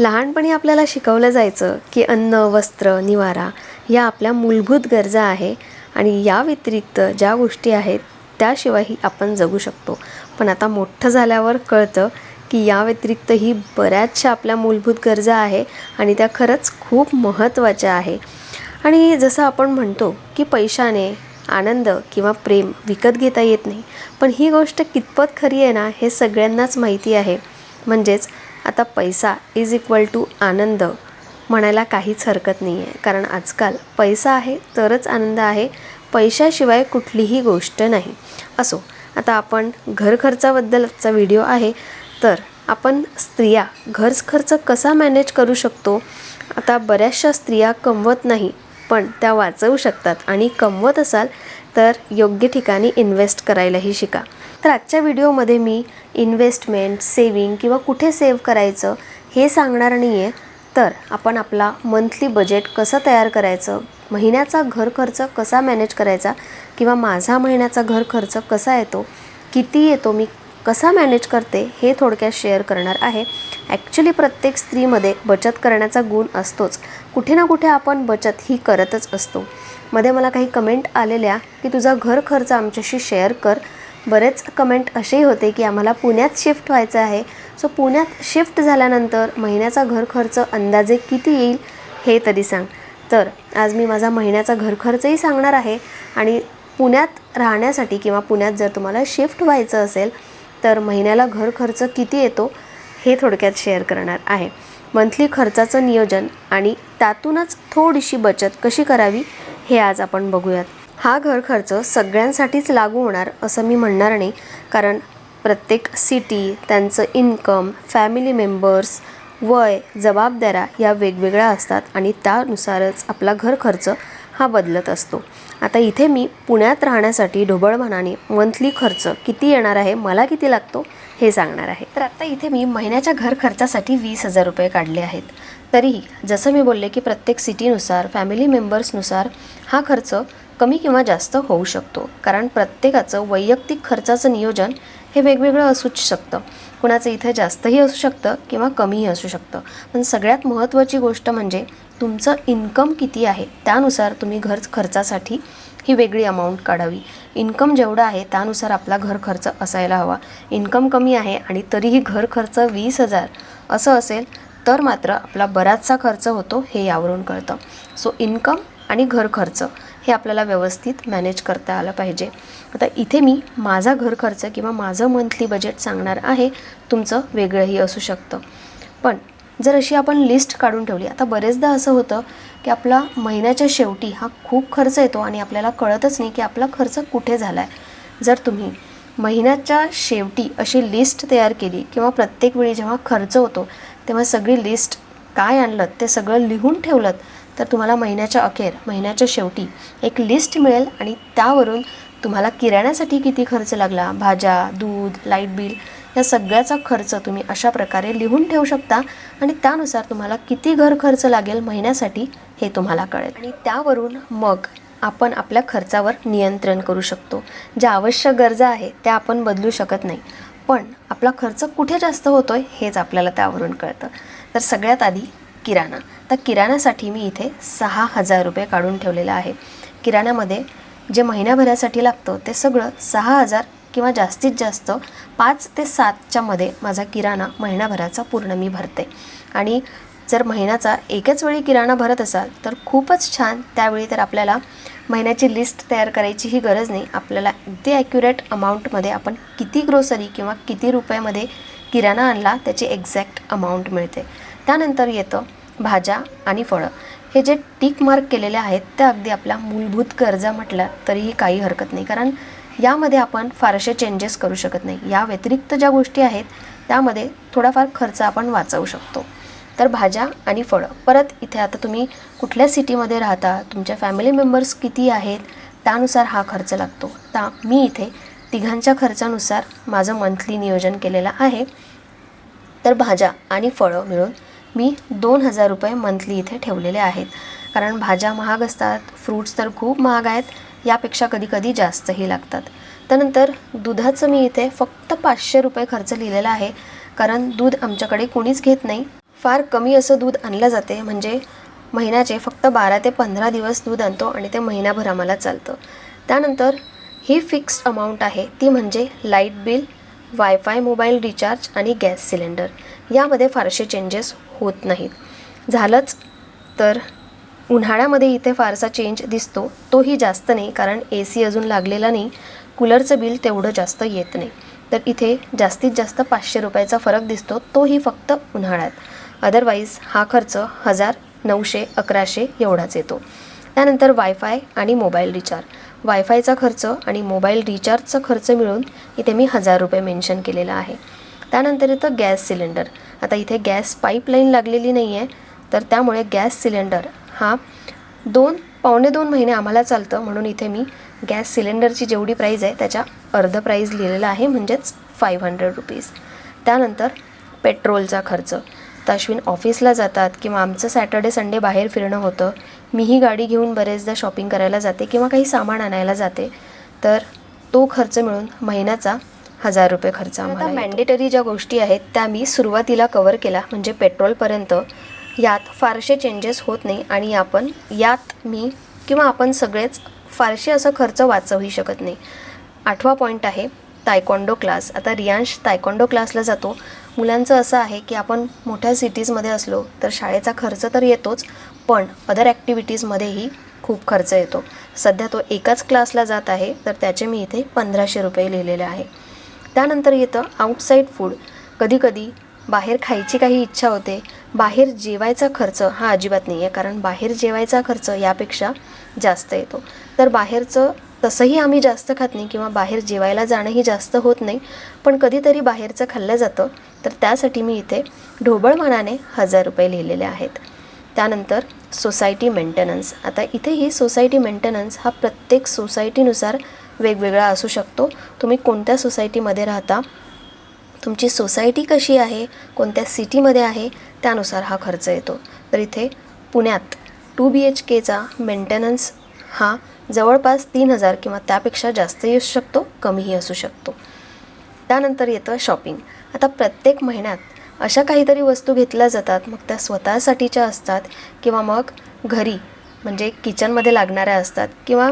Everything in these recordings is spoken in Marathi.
लहानपणी आपल्याला शिकवलं जायचं की अन्न वस्त्र निवारा या आपल्या मूलभूत गरजा आहे आणि या व्यतिरिक्त ज्या गोष्टी आहेत त्याशिवायही आपण जगू शकतो. पण आता मोठं झाल्यावर कळतं की या व्यतिरिक्त ही बऱ्याचशा आपल्या मूलभूत गरजा आहे आणि त्या खरंच खूप महत्त्वाच्या आहे. आणि जसं आपण म्हणतो की पैशाने आनंद किंवा प्रेम विकत घेता येत नाही. पण ही गोष्ट कितपत खरी आहे ना हे सगळ्यांनाच माहिती आहे. म्हणजेच आता पैसा इज इक्वल टू आनंद म्हणायला काहीच हरकत नाही आहे कारण आजकाल पैसा आहे तरच आनंद आहे. पैशाशिवाय कुठलीही गोष्ट नाही. असो आता आपण घर खर्चाबद्दलचा व्हिडिओ आहे. तर आपण स्त्रिया घर खर्च कसा मॅनेज करू शकतो? आता बऱ्याचशा स्त्रिया कमवत नाही पण त्या वाचवू शकतात. आणि कमवत असाल तर योग्य ठिकाणी इन्व्हेस्ट करायलाही शिका. तर आजच्या व्हिडिओमध्ये मी इन्व्हेस्टमेंट सेविंग किंवा कुठे सेव्ह करायचं हे सांगणार नाही आहे तर आपण आपला मंथली बजेट कसं तयार करायचं? महिन्याचा घर खर्च कसा मॅनेज करायचा? किंवा माझा महिन्याचा घर खर्च कसा येतो? किती येतो? मी कसा मॅनेज करते? हे थोडक्यात शेअर करणार आहे. ॲक्च्युली प्रत्येक स्त्रीमध्ये बचत करण्याचा गुण असतोच. कुठे ना कुठे आपण बचत ही करतच असतो. मध्ये मला काही कमेंट आलेल्या की तुझा घर खर्च आमच्याशी शेअर कर. बरेच कमेंट असेही होते की आम्हाला पुण्यात शिफ्ट व्हायचं आहे. सो पुण्यात शिफ्ट झाल्यानंतर महिन्याचा घर खर्च अंदाजे किती येईल हे तरी सांग. तर आज मी माझा महिन्याचा घर खर्चही सांगणार आहे आणि पुण्यात राहण्यासाठी किंवा पुण्यात जर तुम्हाला शिफ्ट व्हायचं असेल तर महिन्याला घर खर्च किती येतो हे थोडक्यात शेअर करणार आहे. मंथली खर्चाचं नियोजन आणि त्यातूनच थोडीशी बचत कशी करावी हे आज आपण बघूयात. हा घर खर्च सगळ्यांसाठीच लागू होणार असं मी म्हणणार नाही. कारण प्रत्येक सिटी त्यांचं इन्कम फॅमिली मेंबर्स वय जबाबदाऱ्या या वेगवेगळ्या असतात आणि त्यानुसारच आपला घर खर्च हा बदलत असतो. आता इथे मी पुण्यात राहण्यासाठी ढोबळमानाने मंथली खर्च किती येणार आहे मला किती लागतो हे सांगणार आहे. तर आता इथे मी महिन्याच्या घर खर्चासाठी वीस हजार रुपये काढले आहेत. तरीही जसं मी बोलले की प्रत्येक सिटीनुसार फॅमिली मेंबर्सनुसार हा खर्च कमी किंवा जास्त होऊ शकतो. कारण प्रत्येकाचं वैयक्तिक खर्चाचं नियोजन हे वेगवेगळं असूच शकतं. कुणाचं इथे जास्तही असू शकतं किंवा कमीही असू शकतं. पण सगळ्यात महत्त्वाची गोष्ट म्हणजे तुमचं इन्कम किती आहे त्यानुसार तुम्ही घर खर्चासाठी ही वेगळी अमाऊंट काढावी. इन्कम जेवढं आहे त्यानुसार आपला घर खर्च असायला हवा. इन्कम कमी आहे आणि तरीही घर खर्च वीस हजार असं असेल तर मात्र आपला बराचसा खर्च होतो हे यावरून कळतं. सो इन्कम आणि घर खर्च हे आपल्याला व्यवस्थित मॅनेज करता आलं पाहिजे. आता इथे मी माझा घर खर्च किंवा माझं मंथली बजेट सांगणार आहे तुमचं वेगळंही असू शकतं. पण जर अशी आपण लिस्ट काढून ठेवली आता बरेचदा असं होतं की आपला महिन्याच्या शेवटी हा खूप खर्च येतो आणि आपल्याला कळतच नाही की आपला खर्च कुठे झाला आहे जर तुम्ही महिन्याच्या शेवटी अशी लिस्ट तयार केली किंवा प्रत्येक वेळी जेव्हा खर्च होतो तेव्हा सगळी लिस्ट काय आणलं ते सगळं लिहून ठेवलं तर तुम्हाला महिन्याच्या अखेर महिन्याच्या शेवटी एक लिस्ट मिळेल आणि त्यावरून तुम्हाला किराण्यासाठी किती खर्च लागला? भाज्या दूध लाइट बिल या सगळ्याचा खर्च तुम्ही अशा प्रकारे लिहून ठेवू शकता आणि त्यानुसार तुम्हाला किती घर खर्च लागेल महिन्यासाठी हे तुम्हाला कळेल. आणि त्यावरून मग आपण आपल्या खर्चावर नियंत्रण करू शकतो. ज्या आवश्यक गरजा आहे त्या आपण बदलू शकत नाही. पण आपला खर्च कुठे जास्त होतो आहे हेच आपल्याला त्यावरून कळतं. तर सगळ्यात आधी किराणा. तर किराणासाठी मी इथे सहा हजार रुपये काढून ठेवलेलं आहे. किराण्यामध्ये जे महिन्याभरासाठी लागतं ते सगळं सहा हजार किंवा जास्तीत जास्त पाच ते सातच्या मध्ये माझा किराणा महिनाभराचा पूर्ण मी भरते. आणि जर महिन्याचा एकच वेळी किराणा भरत असाल तर खूपच छान. त्यावेळी तर आपल्याला महिन्याची लिस्ट तयार करायची ही गरज नाही. आपल्याला अगदी ॲक्युरेट अमाऊंटमध्ये आपण किती ग्रोसरी किंवा किती रुपयामध्ये किराणा आणला त्याची एक्झॅक्ट अमाऊंट मिळते. त्यानंतर येतं भाज्या आणि फळं. हे जे टिक मार्क केलेले आहेत त्या अगदी आपल्या मूलभूत गरजा म्हटल्या तरीही काही हरकत नाही. कारण यामध्ये आपण फारसे चेंजेस करू शकत नाही. या व्यतिरिक्त ज्या गोष्टी आहेत त्यामध्ये थोडाफार खर्च आपण वाचवू शकतो. तर भाज्या आणि फळं. परत इथे आता तुम्ही कुठल्या सिटीमध्ये राहता तुमच्या फॅमिली मेंबर्स किती आहेत त्यानुसार हा खर्च लागतो. ता मी इथे तिघांच्या खर्चानुसार माझं मंथली नियोजन केलेलं आहे. तर भाज्या आणि फळं मिळून मी दोन हजार रुपये मंथली इथे ठेवलेले आहेत. कारण भाज्या महाग असतात फ्रूट्स तर खूप महाग आहेत यापेक्षा कधीकधी जास्तही लागतात. त्यानंतर दुधाचं मी इथे फक्त पाचशे रुपये खर्च लिहिलेला आहे. कारण दूध आमच्याकडे कोणीच घेत नाही. फार कमी असं दूध आणलं जाते म्हणजे महिन्याचे फक्त बारा ते पंधरा दिवस दूध आणतो आणि ते महिनाभर आम्हाला चालतं. त्यानंतर ही फिक्स्ड अमाऊंट आहे ती म्हणजे light bill wifi mobile recharge आणि गॅस सिलेंडर. यामध्ये फारसे चेंजेस होत नाहीत. झालंच. तर उन्हाळ्यामध्ये इथे फारसा चेंज दिसतो. तोही जास्त नाही कारण ए सी अजून लागलेला नाही. कूलरचं बिल तेवढं जास्त येत नाही. तर इथे जास्तीत जास्त पाचशे रुपयाचा फरक दिसतो. तोही फक्त उन्हाळ्यात. अदरवाईज हा खर्च हजार नऊशे अकराशे एवढाच येतो. त्यानंतर वायफाय आणि मोबाईल रिचार्ज वायफायचा खर्च आणि मोबाईल रिचार्जचा खर्च मिळून इथे मी हजार रुपये मेन्शन केलेला आहे. त्यानंतर येतं गॅस सिलेंडर. आता इथे गॅस पाईपलाईन लागलेली नाही आहे तर त्यामुळे गॅस सिलेंडर हा दोन पावणे दोन महिने आम्हाला चालतं म्हणून इथे मी गॅस सिलेंडरची जेवढी प्राईज आहे त्याच्या अर्ध प्राईज लिहिलेला आहे म्हणजेच फाईव्ह हंड्रेड रुपीज त्यानंतर पेट्रोलचा खर्च. तर अश्विन ऑफिसला जातात किंवा आमचं सॅटर्डे संडे बाहेर फिरणं होतं मीही गाडी घेऊन बरेचदा शॉपिंग करायला जाते किंवा काही सामान आणायला जाते तर तो खर्च मिळून महिन्याचा हजार रुपये खर्च आम्हाला मॅन्डेटरी ज्या गोष्टी आहेत त्या मी सुरुवातीला कवर केला म्हणजे पेट्रोलपर्यंत यात फारसे चेंजेस होत नाही आणि आपण यात मी किंवा आपण सगळेच फारसे असं खर्च वाचवही शकत नाही. आठवा पॉईंट आहे तायकॉन्डो क्लास आता रियांश तायकॉन्डो क्लासला जातो. मुलांचं असं आहे की आपण मोठ्या सिटीजमध्ये असलो तर शाळेचा खर्च तर येतोच पण अदर ॲक्टिव्हिटीजमध्येही खूप खर्च येतो. सध्या तो एकाच क्लासला जात आहे तर त्याचे मी इथे पंधराशे रुपये लिहिलेले आहे. त्यानंतर येतं आउटसाईड फूड कधीकधी बाहेर खायची काही इच्छा होते. बाहेर जेवायचा खर्च हा अजिबात नाही आहे कारण बाहेर जेवायचा खर्च यापेक्षा जास्त येतो. तर बाहेरचं तसंही आम्ही जास्त खात नाही किंवा बाहेर जेवायला जाणंही जास्त होत नाही. पण कधीतरी बाहेरचं खाल्लं जातं. तर त्यासाठी मी इथे ढोबळमानाने हजार रुपये लिहिलेले आहेत. त्यानंतर सोसायटी मेंटेनन्स आता इथेही सोसायटी मेंटेनन्स हा प्रत्येक सोसायटीनुसार वेगवेगळा असू शकतो. तुम्ही कोणत्या सोसायटीमध्ये राहता? तुमची सोसायटी कशी आहे? कोणत्या सिटीमध्ये आहे? त्यानुसार हा खर्च येतो. तर इथे पुण्यात टू बी एच केचा मेंटेनन्स हा जवळपास तीन हजार किंवा त्यापेक्षा जास्तही असू शकतो कमीही असू शकतो. त्यानंतर येतं शॉपिंग आता प्रत्येक महिन्यात अशा काहीतरी वस्तू घेतल्या जातात मग त्या स्वतःसाठीच्या असतात किंवा मग घरी म्हणजे किचनमध्ये लागणाऱ्या असतात किंवा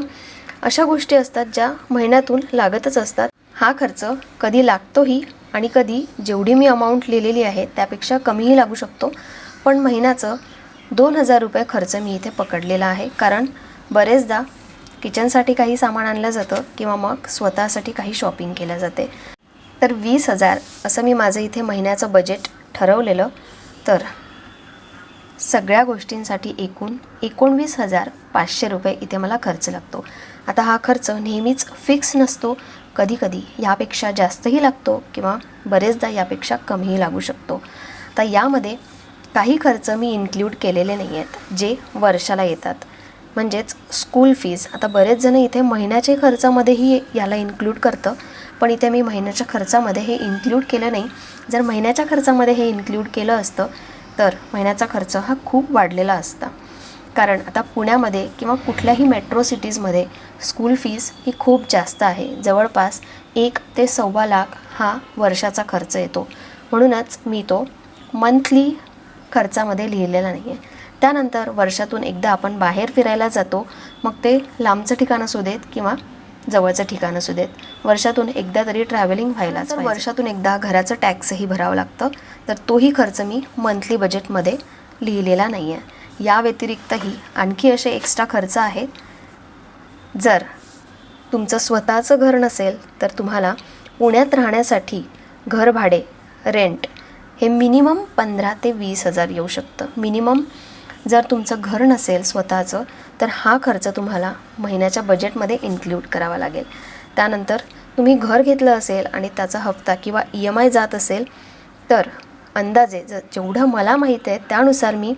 अशा गोष्टी असतात ज्या महिन्यातून लागतच असतात. हा खर्च कधी लागतोही आणि कधी जेवढी मी अमाऊंट लिहिलेली आहे त्यापेक्षा कमीही लागू शकतो. पण महिन्याचं दोन हजार रुपये खर्च मी इथे पकडलेला आहे. कारण बरेचदा किचनसाठी काही सामान आणलं जातं किंवा मग स्वतःसाठी काही शॉपिंग केलं जाते. तर वीस हजार असं मी माझं इथे महिन्याचं बजेट ठरवलेलं. तर सगळ्या गोष्टींसाठी एकूण एकोणवीस हजार पाचशे रुपये इथे मला खर्च लागतो. आता हा खर्च नेहमीच फिक्स नसतो. कधीकधी यापेक्षा जास्तही लागतो किंवा बरेचदा यापेक्षा कमीही लागू शकतो. आता यामध्ये काही खर्च मी इन्क्ल्यूड केलेले नाही आहेत जे वर्षाला येतात. म्हणजेच स्कूल फीज आता बरेच जण इथे महिन्याच्या खर्चामध्येही याला इन्क्लूड करतं पण इथे मी महिन्याच्या खर्चामध्ये हे इन्क्ल्यूड केलं नाही. जर महिन्याच्या खर्चामध्ये हे इन्क्ल्यूड केलं असतं तर महिन्याचा खर्च हा खूप वाढलेला असता. कारण आता पुण्यामध्ये किंवा कुठल्याही मेट्रो सिटीजमध्ये स्कूल फीज ही खूप जास्त आहे. जवळपास एक ते सव्वा लाख हा वर्षाचा खर्च येतो. म्हणूनच मी तो मंथली खर्चामध्ये लिहिलेला नाही आहे त्यानंतर वर्षातून एकदा आपण बाहेर फिरायला जातो मग ते लांबचं ठिकाण असू देत किंवा जवळचं ठिकाण असू देत. वर्षातून एकदा तरी ट्रॅव्हलिंग व्हायलाच तर वर्षातून एकदा घराचं टॅक्सही भरावं लागतं. तर तोही खर्च मी मंथली बजेटमध्ये लिहिलेला नाही आहे या व्यतिरिक्तही आणखी असे एक्स्ट्रा खर्च आहेत. जर तुमचं स्वतःचं घर नसेल तर तुम्हाला पुण्यात राहण्यासाठी घर भाडे रेंट हे मिनिमम पंधरा ते वीस हजार येऊ शकतं. मिनिमम जर तुमचं घर नसेल स्वतःचं तर हा खर्च तुम्हाला महिन्याच्या बजेटमध्ये इन्क्ल्यूड करावा लागेल. त्यानंतर तुम्ही घर घेतलं असेल आणि त्याचा हप्ता किंवा ई एम आय जात असेल तर अंदाजे ज जेवढं मला माहीत आहे त्यानुसार मी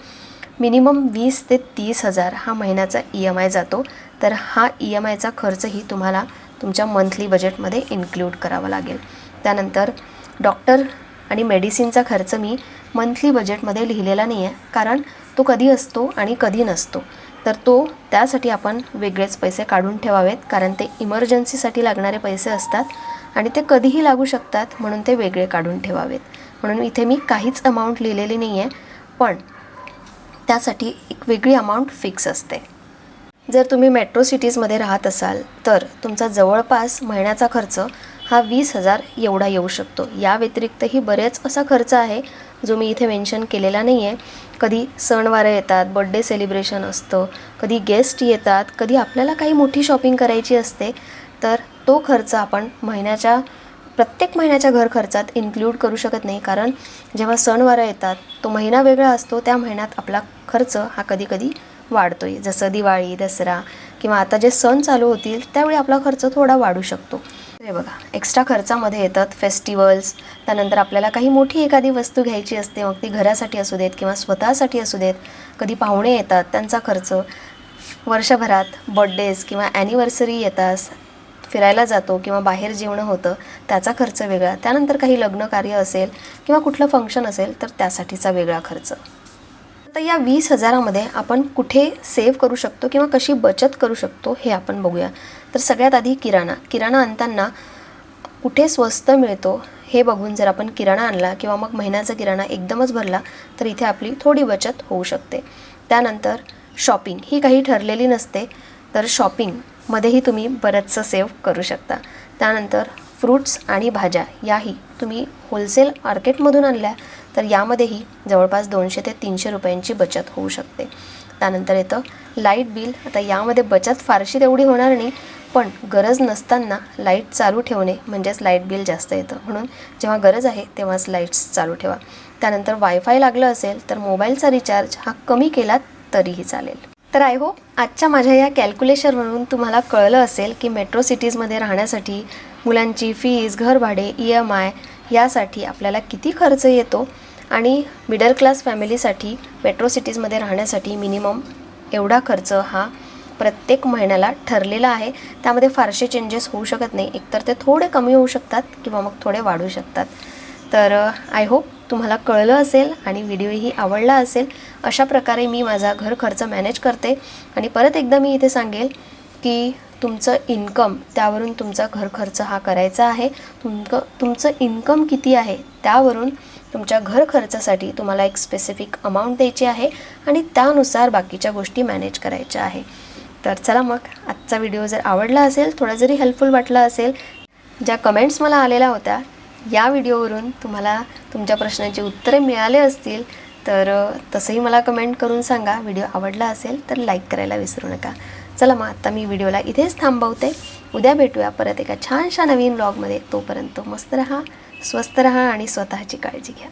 मिनिमम वीस ते तीस हजार हा महिन्याचा ई एम आय जातो. तर हा ई एम आयचा खर्चही तुम्हाला तुमच्या मंथली बजेटमध्ये इन्क्लूड करावा लागेल. त्यानंतर डॉक्टर आणि मेडिसिनचा खर्च मी मंथली बजेटमध्ये लिहिलेला नाही आहे कारण तो कधी असतो आणि कधी नसतो. तर तो त्यासाठी आपण वेगळेच पैसे काढून ठेवावेत कारण ते इमर्जन्सीसाठी लागणारे पैसे असतात आणि ते कधीही लागू शकतात म्हणून ते वेगळे काढून ठेवावेत. म्हणून इथे मी काहीच अमाऊंट लिहिलेली नाही आहे पण त्यासाठी एक वेगळी अमाऊंट फिक्स असते. जर तुम्ही मेट्रो सिटीजमध्ये राहत असाल तर तुमचा जवळपास महिन्याचा खर्च हा वीस हजार एवढा येऊ शकतो. या व्यतिरिक्तही बरेच असा खर्च आहे जो मी इथे मेन्शन केलेला नाही आहे कधी सणवारं येतात बड्डे सेलिब्रेशन असतं कधी गेस्ट येतात कधी आपल्याला काही मोठी शॉपिंग करायची असते तर तो खर्च आपण महिन्याच्या प्रत्येक महिन्याच्या घर खर्चात इन्क्लूड करू शकत नाही. कारण जेव्हा सणवारं येतात तो महिना वेगळा असतो त्या महिन्यात आपला खर्च हा कधीकधी वाढतो आहे जसं दिवाळी दसरा किंवा आता जे सण चालू होतील त्यावेळी आपला खर्च थोडा वाढू शकतो. हे बघा एक्स्ट्रा खर्चामध्ये येतात फेस्टिवल्स त्यानंतर आपल्याला काही मोठी एखादी वस्तू घ्यायची असते मग ती घरासाठी असू देत किंवा स्वतःसाठी असू देत. कधी पाहुणे येतात त्यांचा खर्च. वर्षभरात बड्डेज किंवा ॲनिव्हर्सरी येतात फिरायला जातो किंवा बाहेर जेवणं होतं त्याचा खर्च वेगळा. त्यानंतर काही लग्न कार्य असेल किंवा कुठलं फंक्शन असेल तर त्यासाठीचा वेगळा खर्च. आता या वीस हजारामध्ये आपण कुठे सेव्ह करू शकतो किंवा कशी बचत करू शकतो हे आपण बघूया. तर सगळ्यात आधी किराणा. किराणा आणताना कुठे स्वस्त मिळतो हे बघून जर आपण किराणा आणला किंवा मग महिन्याचा किराणा एकदमच भरला तर इथे आपली थोडी बचत होऊ शकते. त्यानंतर शॉपिंग ही काही ठरलेली नसते तर शॉपिंग मध्येही तुम्ही बरंचसं सेव्ह करू शकता. त्यानंतर फ्रूट्स आणि भाज्या याही तुम्ही होलसेल मार्केटमधून आणल्या तर यामध्येही जवळपास दोनशे ते तीनशे रुपयांची बचत होऊ शकते. त्यानंतर येतं लाइट बिल आता यामध्ये बचत फारशी तेवढी होणार नाही पण गरज नसताना लाइट चालू ठेवणे म्हणजेच लाइट बिल जास्त येतं. म्हणून जेव्हा गरज आहे तेव्हाच लाईट्स चालू ठेवा. त्यानंतर वायफाय लागलं असेल तर मोबाईलचा रिचार्ज हा कमी केलात तरीही चालेल. तर आय होप आजच्या माझ्या या कॅल्क्युलेशनवरून तुम्हाला कळलं असेल की मेट्रो सिटीजमध्ये राहण्यासाठी मुलांची फीज घरभाडे ई एम आय यासाठी आपल्याला किती खर्च येतो आणि मिडल क्लास फॅमिलीसाठी मेट्रो सिटीजमध्ये राहण्यासाठी मिनिमम एवढा खर्च हा प्रत्येक महिन्याला ठरलेला आहे. त्यामध्ये फारसे चेंजेस होऊ शकत नाही. एकतर ते थोडे कमी होऊ शकतात किंवा मग थोडे वाढू शकतात. तर आय होप तुम्हाला कळलं असेल आणि व्हिडिओही आवडला असेल अशा प्रकारे मी माझा घर खर्च मॅनेज करते. आणि परत एकदा मी इथे सांगेल की तुमचं इन्कम त्यावरून तुमचा घर खर्च हा करायचा आहे. तुमकं तुमचं इन्कम किती आहे त्यावरून तुमच्या घर खर्चासाठी तुम्हाला एक स्पेसिफिक अमाऊंट द्यायची आहे आणि त्यानुसार बाकीच्या गोष्टी मॅनेज करायच्या आहे. तर चला मग आजचा व्हिडिओ जर आवडला असेल थोडा जरी हेल्पफुल वाटला असेल ज्या कमेंट्स मला आलेल्या होत्या या व्हिडिओवरून तुम्हाला तुमच्या प्रश्नांची उत्तरे मिळाले असतील तर तसंही मला कमेंट करून सांगा. व्हिडिओ आवडला असेल तर लाईक करायला विसरू नका. चला मग आता मी व्हिडिओला इथेच थांबवते. उद्या भेटूया परत एका छानशा नवीन ब्लॉगमध्ये तोपर्यंत मस्त रहा स्वस्त रहा आणि स्वतःची काळजी घ्या.